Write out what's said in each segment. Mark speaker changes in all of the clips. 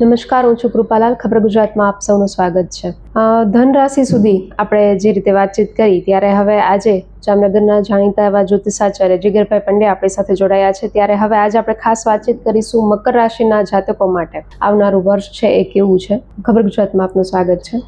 Speaker 1: નમસ્કાર, હું છું કૃપાલાલ. ખબર ગુજરાતમાં આપ સૌનું સ્વાગત છે. ધન રાશિ સુધી આપણે જે રીતે વાતચીત કરી, ત્યારે હવે આજે જામનગરના જાણીતા એવા જ્યોતિષાચાર્ય જીગરભાઈ પંડ્યા આપણી સાથે જોડાયા છે. ત્યારે હવે આજે આપણે ખાસ વાતચીત કરીશું મકર રાશિના જાતકો માટે. આવનારું વર્ષ છે એ કેવું છે? ખબર ગુજરાતમાં આપનું સ્વાગત છે.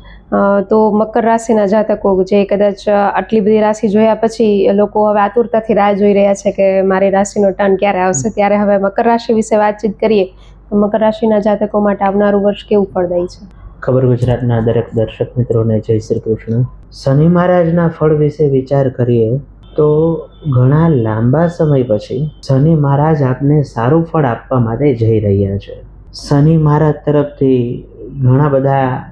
Speaker 1: તો મકર રાશિના જાતકો જે કદાચ આટલી બધી રાશિ જોયા પછી લોકો હવે આતુરતાથી રાહ જોઈ રહ્યા છે કે મારી રાશિનો ટર્ન ક્યારે આવશે. ત્યારે હવે મકર રાશિ વિશે વાતચીત કરીએ. મકર રાશિના જાતકો માટે આવનારું વર્ષ કેવું ફળદાયી છે?
Speaker 2: ખબર ગુજરાતના દરેક દર્શક મિત્રોને જય શ્રી કૃષ્ણ. શનિ મહારાજના ફળ વિશે વિચાર કરીએ તો ઘણા લાંબા સમય પછી શનિ મહારાજ આપને સારું ફળ આપવા માટે જઈ રહ્યા છે. શનિ મહારાજ તરફથી ઘણા બધા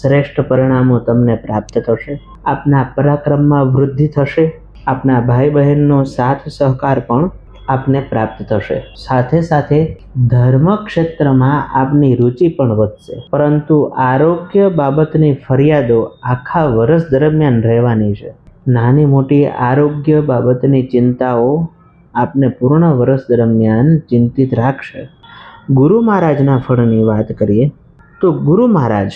Speaker 2: શ્રેષ્ઠ પરિણામો તમને પ્રાપ્ત થશે. આપના પરાક્રમમાં વૃદ્ધિ થશે. આપના ભાઈ બહેનનો સાથ સહકાર પણ આપને પ્રાપ્ત થશે. સાથે સાથે ધર્મ ક્ષેત્રમાં આપની રુચિ પણ વધશે. પરંતુ આરોગ્ય બાબતની ફરિયાદો આખા વર્ષ દરમિયાન રહેવાની છે. નાની મોટી આરોગ્ય બાબતની ચિંતાઓ આપને પૂર્ણ વર્ષ દરમિયાન ચિંતિત રાખશે. ગુરુ મહારાજના ફળની વાત કરીએ, તો ગુરુ મહારાજ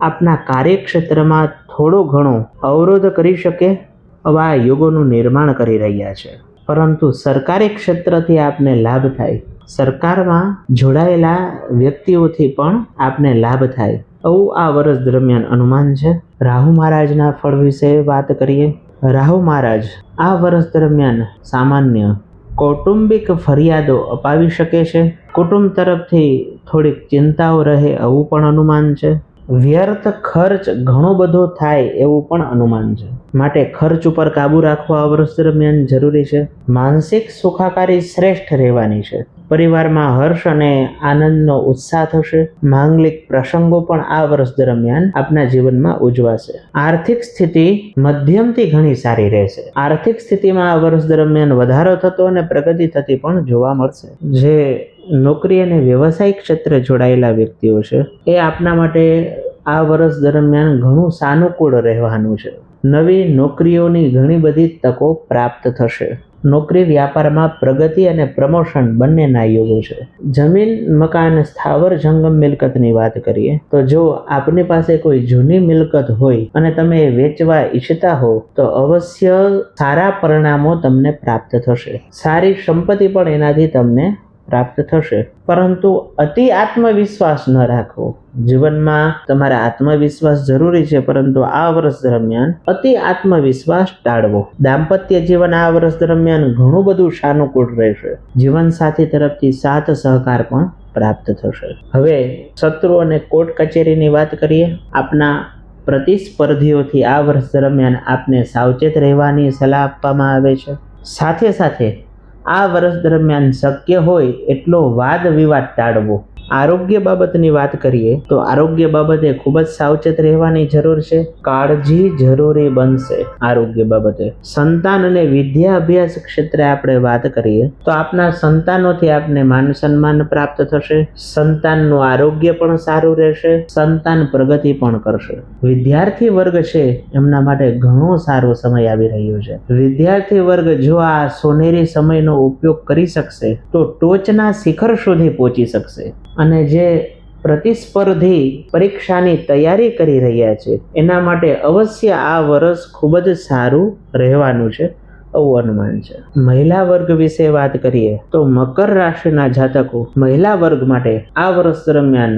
Speaker 2: આપના કાર્યક્ષેત્રમાં થોડો ઘણો અવરોધ કરી શકે, આવા યોગોનું નિર્માણ કરી રહ્યા છે. પરંતુ સરકારી ક્ષેત્રથી આપને લાભ થાય. સરકારમાં જોડાયેલા વ્યક્તિઓથી પણ આપને લાભ થાય. આવું આ વર્ષ દરમિયાન અનુમાન છે. રાહુ મહારાજના ફળ વિશે વાત કરીએ. રાહુ મહારાજ, આ વર્ષ દરમિયાન સામાન્ય કૌટુંબિક ફરિયાદો અપાવી શકે છે? કુટુંબ તરફથી થોડીક ચિંતાઓ રહે આવું પણ અનુમાન છે? વ્યર્થ ખર્ચ ઘણો બધો થાય એવું પણ અનુમાન છે. માટે ખર્ચ ઉપર કાબુ રાખવો આ વર્ષ દરમિયાન જરૂરી છે. માનસિક સુખાકારી શ્રેષ્ઠ રહેવાની છે. પરિવારમાં હર્ષ અને આનંદનો ઉત્સાહ થશે. માંગલિક પ્રસંગો પણ આ વર્ષ દરમિયાન આપના જીવનમાં ઉજવાશે. આર્થિક સ્થિતિ મધ્યમથી ઘણી સારી રહેશે. આર્થિક સ્થિતિમાં આ વર્ષ દરમિયાન વધારો થતો અને પ્રગતિ થતી પણ જોવા મળશે. જે નોકરી અને વ્યવસાયિક ક્ષેત્રે જોડાયેલા વ્યક્તિઓ છે, એ આપના માટે આ વર્ષ દરમિયાન ઘણું સાનુકૂળ રહેવાનું છે. નવી નોકરીઓની ઘણી બધી તકો પ્રાપ્ત થશે. નોકરી વ્યાપારમાં પ્રગતિ અને પ્રમોશન બંનેના યોગો છે. જમીન, મકાન, સ્થાવર, જંગમ મિલકતની વાત કરીએ, તો જો આપની પાસે કોઈ જૂની મિલકત હોય અને તમે વેચવા ઈચ્છતા હો, તો અવશ્ય સારા પરિણામો તમને પ્રાપ્ત થશે. સારી સંપત્તિ પણ એનાથી તમને પ્રાપ્ત થશે. પરંતુ અતિ આત્મવિશ્વાસ ન રાખવો. જીવનમાં તમારા આત્મવિશ્વાસ જરૂરી છે, પરંતુ આ વર્ષ દરમિયાન અતિ આત્મવિશ્વાસ ટાળવો. દાંપત્ય જીવન આ વર્ષ દરમિયાન ઘણું બધું સાનુકૂળ રહેશે. જીવનસાથી તરફથી સાથ સહકાર પણ પ્રાપ્ત થશે. હવે શત્રુ અને કોર્ટ કચેરીની વાત કરીએ. આપના પ્રતિસ્પર્ધીઓથી આ વર્ષ દરમિયાન આપને સાવચેત રહેવાની સલાહ આપવામાં આવે છે. સાથે સાથે આ વર્ષ દરમિયાન શક્ય હોય એટલો વાદ વિવાદ ટાળવો. આરોગ્ય બાબતની વાત કરીએ તો આરોગ્ય બાબતે ખૂબ જ સાવચેત રહેવાની જરૂર છે. કાળજી જરૂરી બનશે આરોગ્ય બાબતે. સંતાન અને વિદ્યા અભ્યાસ ક્ષેત્રે આપણે વાત કરીએ તો આપના સંતાનોથી આપને માન સન્માન પ્રાપ્ત થશે. સંતાનનું આરોગ્ય પણ સારું રહેશે. સંતાન પ્રગતિ પણ કરશે. વિદ્યાર્થી વર્ગ છે એમના માટે ઘણો સારો સમય આવી રહ્યો છે. વિદ્યાર્થી વર્ગ જો આ સોનેરી સમયનો ઉપયોગ કરી શકશે તો ટોચના શિખર સુધી પહોંચી શકશે. અને જે પ્રતિસ્પર્ધી પરીક્ષાની તૈયારી કરી રહ્યા છે, એના માટે અવશ્ય આ વર્ષ ખૂબ જ સારું રહેવાનું છે આવું અનુમાન છે. મહિલા વર્ગ વિશે વાત કરીએ તો મકર રાશિના જાતકો મહિલા વર્ગ માટે આ વર્ષ દરમિયાન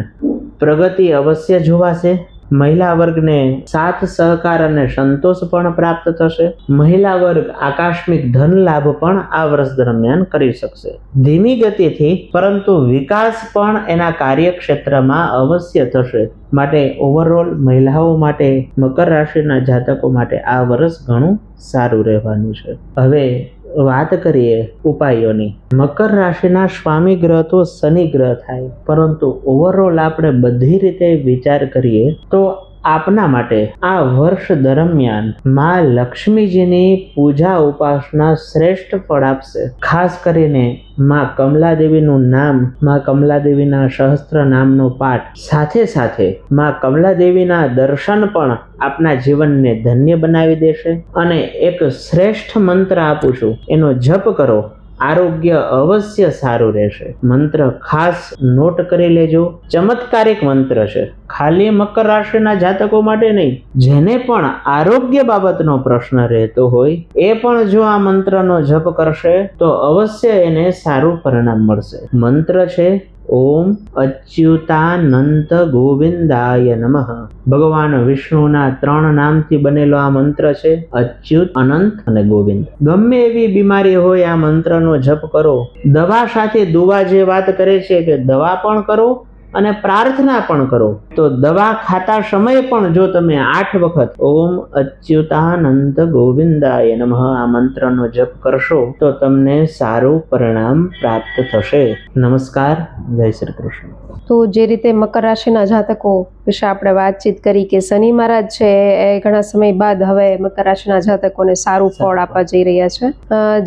Speaker 2: પ્રગતિ અવશ્ય જોવાશે. મહિલા વર્ગને સાથ, સહકાર અને સંતોષ પણ પ્રાપ્ત થશે. મહિલા વર્ગ આકસ્મિક ધન લાભ પણ આ વર્ષ દરમિયાન કરી શકશે. ધીમી ગતિથી, પરંતુ વિકાસ પણ એના કાર્યક્ષેત્રમાં અવશ્ય થશે. માટે ઓવરઓલ મહિલાઓ માટે મકર રાશિના જાતકો માટે આ વર્ષ ઘણું સારું રહેવાનું છે. હવે વાત કરીએ ઉપાયોની. મકર રાશિના સ્વામી ગ્રહ તો શનિ ગ્રહ થાય, પરંતુ ઓવરઓલ આપણે બધી રીતે વિચાર કરીએ તો આપના માટે આ વર્ષ દરમિયાનમાં લક્ષ્મીજીની પૂજા ઉપાસના શ્રેષ્ઠ ફળ આપશે. ખાસ કરીને માં કમલાદેવીનું નામ, માં કમલાદેવીના સહસ્ત્ર નામનો પાઠ. સાથે સાથે માં કમલાદેવીના દર્શન પણ આપના જીવનને ધન્ય બનાવી દેશે. અને એક શ્રેષ્ઠ મંત્ર આપું છું. એનો જપ કરો. આરોગ્ય અવશ્ય સારું રહેશે. મંત્ર ખાસ નોટ કરી લેજો. ચમત્કારિક મંત્ર છે. ખાલી મકર રાશિના જાતકો માટે નહીં, જેને પણ આરોગ્ય બાબતનો પ્રશ્ન રહેતો હોય, એ પણ જો આ મંત્રનો જપ કરશે, તો અવશ્ય એને સારું પરિણામ મળશે. મંત્ર છે ઓમ અચ્યુતાનંત ગોવિંદાય નમઃ. ભગવાન વિષ્ણુના ત્રણ નામથી બનેલો આ મંત્ર છે, અચ્યુત, અનંત અને ગોવિંદ. ગમે એવી બીમારી હોય આ મંત્રનો જપ કરો. દવા સાથે દુવા જે વાત કરે છે કે દવા પણ કરો અને પ્રાર્થના પણ કરો. તો દવા ખાતા સમયે પણ જો તમે આઠ વખત ઓમ અચ્યુતાનંદ ગોવિંદાય નમઃ આ મંત્રનો જપ કરશો, તો તમને સારું પરિણામ પ્રાપ્ત થશે. નમસ્કાર. જય શ્રી કૃષ્ણ.
Speaker 1: તો જે રીતે મકર રાશિના જાતકો વિશે આપણે વાતચીત કરી કે શનિ મહારાજ છે એ ઘણા સમય બાદ હવે મકર રાશિના જાતકોને સારું ફળ આપવા જઈ રહ્યા છે.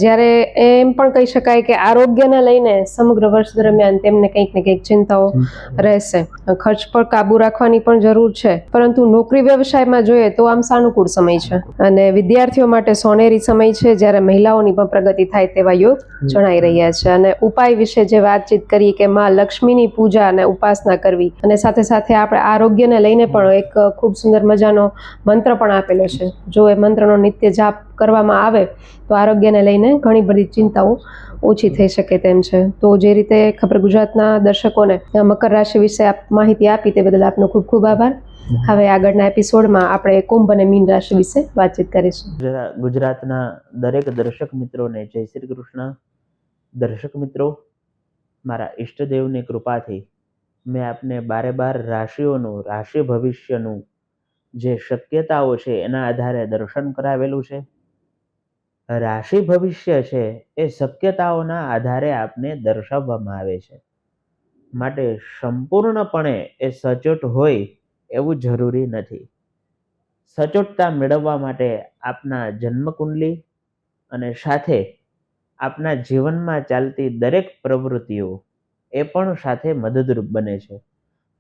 Speaker 1: જ્યારે એમ પણ કહી શકાય કે આરોગ્યને લઈને સમગ્ર વર્ષ દરમિયાન તેમને કંઈક ને કંઈક ચિંતાઓ રહેશે. ખર્ચ પર કાબુ રાખવાની પણ જરૂર છે. પરંતુ નોકરી વ્યવસાયમાં જોઈએ તો આમ સાનુકૂળ સમય છે. અને વિદ્યાર્થીઓ માટે સોનેરી સમય છે જ્યારે મહિલાઓની પણ પ્રગતિ થાય તેવા યોગ જણાઈ રહ્યા છે. અને ઉપાય વિશે જે વાતચીત કરી કે માં લક્ષ્મીની પૂજા અને ઉપાસના કરવી. અને સાથે સાથે આપણે આરોગ્યને લઈને પણ એક ખૂબ સુંદર મજાનો મંત્ર પણ આપેલો છે. જો એ મંત્રનો નિત્ય જાપ કરવામાં આવે, તો આરોગ્યને લઈને ઘણી બધી ચિંતાઓ ઓછી થઈ શકે તેમ છે. તો જે રીતે ખબર ગુજરાતના દર્શકોને મકર રાશિ વિશે આપ માહિતી આપી તે બદલ આપનો ખૂબ ખૂબ આભાર. હવે આગળના એપિસોડમાં આપણે કુંભ અને મીન રાશિ વિશે વાતચીત કરીશું.
Speaker 2: ગુજરાતના દરેક દર્શક મિત્રોને જય શ્રી કૃષ્ણ. દર્શક મિત્રો, મારા ઈષ્ટદેવની કૃપાથી મેં આપને બારે બાર રાશિઓનું, રાશિ ભવિષ્યનું જે શક્યતાઓ છે એના આધારે દર્શન કરાવેલું છે. રાશિ ભવિષ્ય છે એ શક્યતાઓના આધારે આપને દર્શાવવામાં આવે છે. માટે સંપૂર્ણપણે એ સચોટ હોય એવું જરૂરી નથી. સચોટતા મેળવવા માટે આપના જન્મકુંડલી અને સાથે આપના જીવનમાં ચાલતી દરેક પ્રવૃત્તિઓ એ પણ સાથે મદદરૂપ બને છે.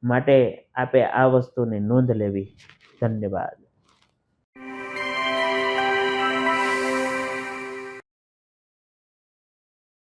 Speaker 2: માટે આપે આ વસ્તુની નોંધ લેવી. ધન્યવાદ.